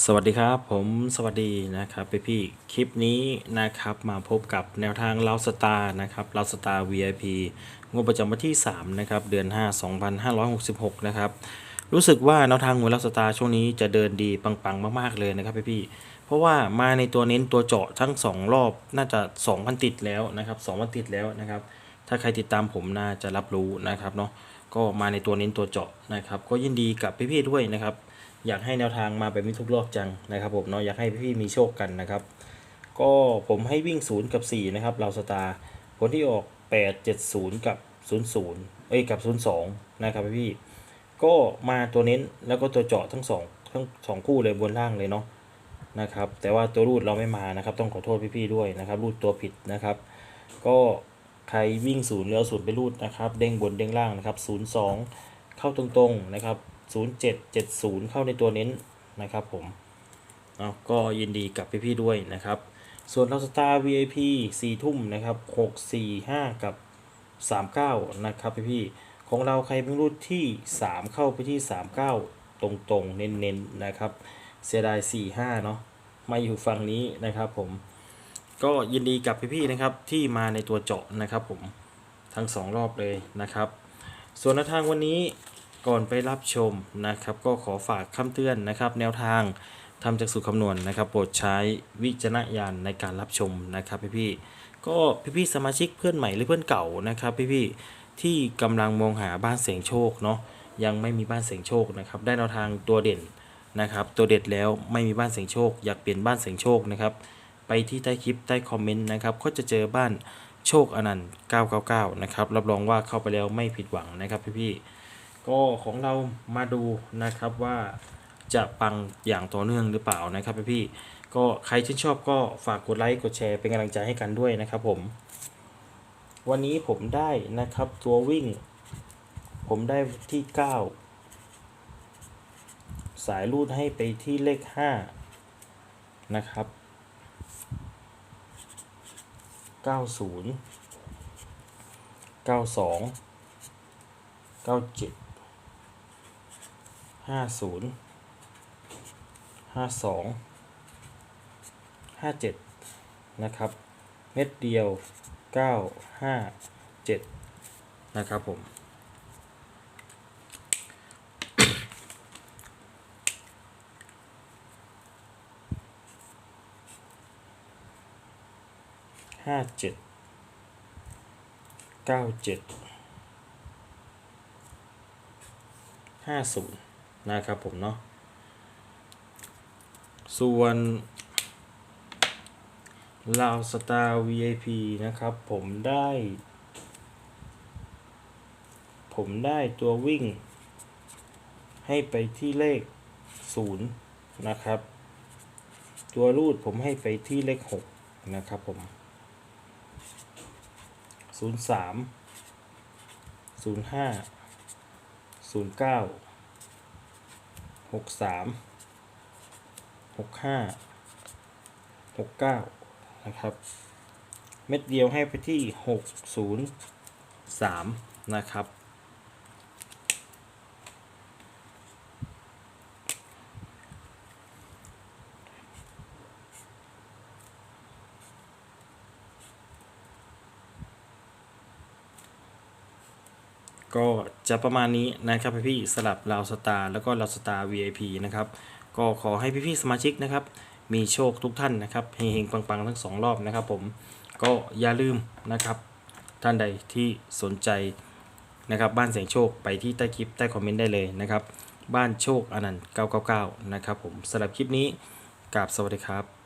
สวัสดีครับผมสวัสดีนะครับพี่พี่คลิปนี้นะครับมาพบกับแนวทางเลาสตาร์นะครับเลาสตาร์ VIP งบประจำวันที่ 3 นะครับ เดือน 5 2566 นะครับ รู้สึกว่าแนวทางหวยเลาสตาร์ช่วงนี้จะเดินดีปังๆ มาก ๆ เลยนะครับพี่พี่เพราะว่ามาในตัวเน้นตัวเจาะทั้ง 2 รอบน่าจะ 2 วันติดแล้วนะครับ2วันติดแล้วนะครับ ถ้าใครติดตามผมน่าจะรับรู้นะครับเนาะก็มาในตัวเน้นตัวเจาะนะครับ ก็ยินดีกับพี่ๆด้วยนะครับ อยากให้แนวทางมาแบบนี้ทุกรอบจังนะครับผมเนาะอยากให้พี่ๆมีโชคกันนะครับ ก็ผมให้วิ่ง 0 กับ 4 นะครับเราสตาร์ผลที่ออก 8 7 0 กับ 0 0 เอ้ยกับ 02 นะครับพี่ๆก็มาตัวเน้นแล้วก็ตัวเจาะทั้งสองทั้งสองคู่เลยบนล่างเลยเนาะนะครับ แต่ว่าตัวรูดเราไม่มานะครับ ต้องขอโทษพี่ๆด้วยนะครับ รูดตัวผิดนะครับ ก็ใครวิ่งศูนย์แล้วศูนย์ไปรูดนะครับ เด้งบนเด้งล่างนะครับ 02 เข้าตรงๆนะครับ 0770 เข้าในตัวเน้นนะครับผมเอาก็ยินดีกับพี่ๆด้วยนะครับ ส่วนเราสตาร์ VIP 4 ทุ่มนะครับ 645 กับ 39 นะครับพี่ๆของเราใครเป็นรุ่นที่ 3 เข้าไปที่ 39 ตรงๆ เน้นๆนะครับ เสียดาย 45 เนาะมาอยู่ฝั่งนี้นะครับผมก็ยินดีกับพี่ๆนะครับที่มาในตัวเจาะนะครับผมทั้งสองรอบเลยนะครับ ส่วนแนวทางวันนี้ ก่อนไปรับชมนะครับ ก็ขอฝากคำเตือนนะครับ แนวทางทำจากสูตรคำนวณนะครับ โปรดใช้วิจารณญาณในการรับชมนะครับพี่ๆก็พี่ๆสมาชิกเพื่อนใหม่หรือเพื่อนเก่านะครับพี่ๆที่กำลังมองหาบ้านเสียงโชคเนาะยังไม่มีบ้านเสียงโชคนะครับ ได้แนวทางตัวเด่นนะครับ ตัวเด็ดแล้วไม่มีบ้านเสียงโชค อยากเปลี่ยนบ้านเสียงโชคนะครับไปที่ใต้คลิปใต้คอมเมนต์นะครับก็จะเจอบ้านโชคอนันต์999นะครับรับรองว่าเข้าไปแล้วไม่ผิดหวังนะครับพี่ๆ ก็ของเรามาดูนะครับว่าจะปังอย่างต่อเนื่องหรือเปล่านะครับพี่ก็ใครที่ชอบก็ฝากกดไลค์กดแชร์เป็นกำลังใจให้กันด้วยนะครับผม วันนี้ผมได้นะครับตัววิ่ง ผมได้ที่ 9 สายรูดให้ไปที่เลข 5 นะครับ 90 92 97 ห้าศูนย์ห้าสองห้าเจ็ดนะครับ เม็ดเดียวเก้าห้าเจ็ดนะครับผม ห้าเจ็ดเก้าเจ็ดห้าศูนย์ นะครับผมเนาะส่วนลาวสตาร์ VIP นะครับผมได้ ผมได้ตัววิ่ง ให้ไปที่เลข 0 นะครับ ตัวรูดผมให้ไปที่เลข 6 นะครับผม 03 05 09 หกสามหกห้าหกเก้านะครับ เม็ดเดียวให้ไปที่หกศูนย์สามนะครับ ก็จะประมาณนี้นะครับพี่ๆสลับลาวสตาร์แล้วก็ลาวสตาร์ VIP นะครับก็ขอให้พี่ๆสมาชิกนะครับมีโชคทุกท่านนะครับเฮงๆปังๆ ทั้งสองรอบนะครับผมก็อย่าลืมนะครับท่านใดที่สนใจนะครับบ้านเสียงโชคไปที่ใต้คลิปใต้คอมเมนต์ได้เลยนะครับบ้านโชคอนันต์999นะครับผมสำหรับคลิปนี้กราบสวัสดีครับ